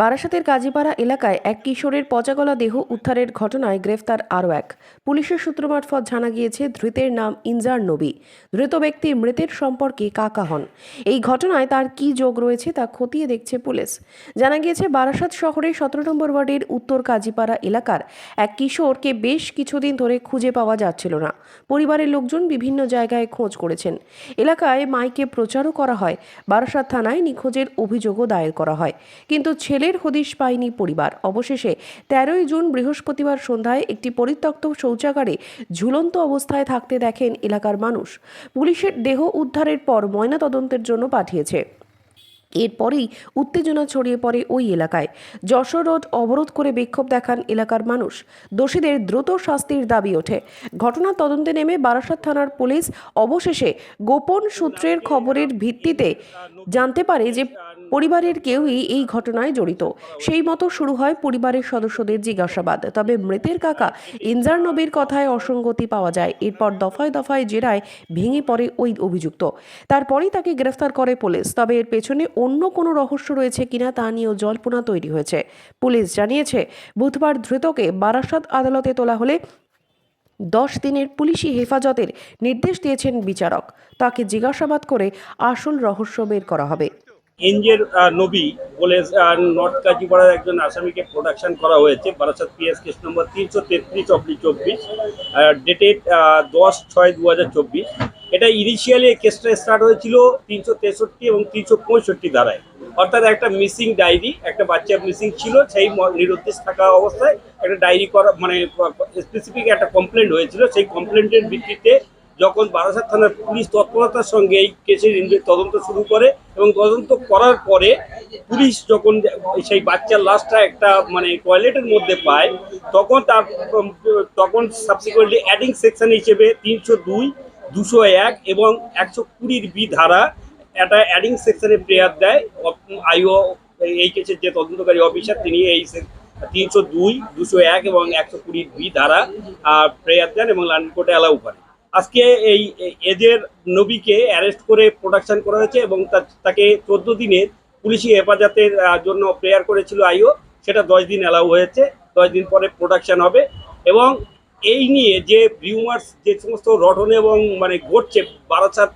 বারাসাতের কাজীপাড়া এলাকায় এক কিশোরের পচাগলা দেহ উদ্ধারের ঘটনায় গ্রেফতার আরও এক। পুলিশের সূত্র মারফত জানা গিয়েছে, ধৃতের নাম ইনজার নবী। ধৃত ব্যক্তি মৃতের সম্পর্কে কাকা হন। এই ঘটনায় তার কী যোগ রয়েছে তা খতিয়ে দেখছে পুলিশ। জানা গিয়েছে, বারাসাত শহরের সতেরো নম্বর ওয়ার্ডের উত্তর কাজীপাড়া এলাকার এক কিশোরকে বেশ কিছুদিন ধরে খুঁজে পাওয়া যাচ্ছিল না। পরিবারের লোকজন বিভিন্ন জায়গায় খোঁজ করেছেন। এলাকায় মাইকে প্রচারও করা হয়। বারাসাত থানায় নিখোঁজের অভিযোগও দায়ের করা হয়। কিন্তু ছেলের হদিশ পায়নি পরিবার। অবশেষে তেরোই জুন বৃহস্পতিবার সন্ধ্যায় একটি পরিত্যক্ত শৌচাগারে ঝুলন্ত অবস্থায় থাকতে দেখেন এলাকার মানুষ। পুলিশের দেহ উদ্ধারের পর ময়নাতদন্তের জন্য পাঠিয়েছে। এরপরেই উত্তেজনা ছড়িয়ে পড়ে ওই এলাকায়। যশোর রোড অবরোধ করে বিক্ষোভ দেখান এলাকার মানুষ। দোষীদের দ্রুত শাস্তির দাবি ওঠে। ঘটনার তদন্তে নেমে বারাসাত থানার পুলিশ অবশেষে গোপন সূত্রের খবরের ভিত্তিতে জানতে পারে যে পরিবারের কেউই এই ঘটনায় জড়িত। সেই মতো শুরু হয় পরিবারের সদস্যদের জিজ্ঞাসাবাদ। তবে মৃতের কাকা ইনজার নবীর কথায় অসঙ্গতি পাওয়া যায়। এরপর দফায় দফায় জেরায় ভেঙে পড়ে ওই অভিযুক্ত। তারপরেই তাকে গ্রেফতার করে পুলিশ। তবে এর পেছনে অন্য কোনো রহস্য রয়েছে কিনা তা নিয়েও জল্পনা তৈরি হয়েছে। পুলিশ জানিয়েছে, বুধবার ধৃতকে বারাসাত আদালতে তোলা হলে দশ দিনের পুলিশি হেফাজতের নির্দেশ দিয়েছেন বিচারক। তাকে জিজ্ঞাসাবাদ করে আসল রহস্য বের করা হবে। এনজের নবী বলে নর্থ কাজীপাড়ার একজন আসামিকে প্রোডাকশন করা হয়েছে, বারাসাত পিএস কেস নম্বর তিনশো তেত্রিশ অব্দি চব্বিশ ডেটেড দশ ছয় দু চব্বিশ। এটা ইনিশিয়ালি কেসটা স্টার্ট হয়েছিল তিনশো তেষট্টি এবং তিনশো পঁয়ষট্টি ধারায়। অর্থাৎ একটা মিসিং ডায়েরি একটা বাচ্চা মিসিং ছিল, সেই নিরুদ্দেশ থাকা অবস্থায় একটা ডায়েরি করা মানে স্পেসিফিক একটা কমপ্লেন্ট হয়েছিল, সেই কমপ্লেন্টের ভিত্তিতে যখন বারাসাত থানার পুলিশ তৎপরতার সঙ্গে এই কেসের তদন্ত শুরু করে এবং তদন্ত করার পরে পুলিশ যখন সেই বাচ্চার লাশটা একটা মানে টয়লেটের মধ্যে পায়, তখন তার তখন সাবসিকুয়েন্টলি অ্যাডিং সেকশন হিসেবে তিনশো দুই, দুশো এক এবং একশো কুড়ির বি ধারা একটা অ্যাডিং সেকশনে প্রেয়ার দেয়। আইও এই কেসের যে তদন্তকারী অফিসার তিনি এই তিনশো দুই, দুশো এক এবং একশো কুড়ির বি ধারা প্রেয়ার দেন এবং লন্ডন কোর্টে অ্যালাউ করেন। আজকে এই এদের নবীকে অ্যারেস্ট করে প্রোডাকশন করা হয়েছে এবং তাকে চোদ্দ দিনের পুলিশি হেফাজতের জন্য প্রেয়ার করেছিল আইও। সেটা দশ দিন অ্যালাউ হয়েছে। দশ দিন পরে প্রোডাকশন হবে। এবং এই নিয়ে যে ভিউমার্স যে সমস্ত রটন এবং মানে ঘটছে বারাসাত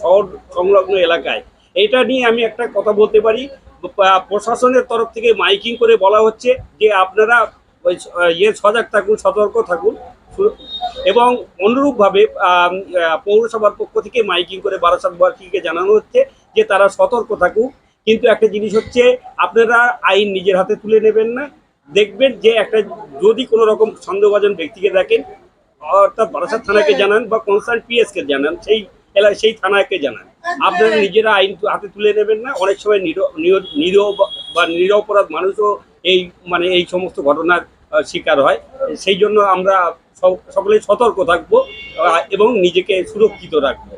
শহর সংলগ্ন এলাকায়, এটা নিয়ে আমি একটা কথা বলতে পারি। প্রশাসনের তরফ থেকে মাইকিং করে বলা হচ্ছে যে আপনারা ওই ইয়ে সজাগ থাকুন, সতর্ক থাকুন। এবং অনুরূপভাবে পৌরসভার পক্ষ থেকে মাইকিং করে বারাসাতবাসীকে জানানো হচ্ছে যে তারা সতর্ক থাকুক। কিন্তু একটা জিনিস হচ্ছে, আপনারা আইন নিজের হাতে তুলে নেবেন না। দেখবেন যে একটা যদি কোনো রকম সন্দেহভাজন ব্যক্তিকে দেখেন, অর্থাৎ বারাসাত থানাকে জানান বা কনসার্ন পিএসকে জানান, সেই এলাকায় সেই থানাকে জানান। আপনারা নিজেরা আইন হাতে তুলে নেবেন না। অনেক সময় নির- নির- নিরহ বা নিরপরাধ মানুষও এই মানে এই সমস্ত ঘটনার শিকার হয়। সেই জন্য আমরা সকলেই সতর্ক থাকব এবং নিজেকে সুরক্ষিত রাখব।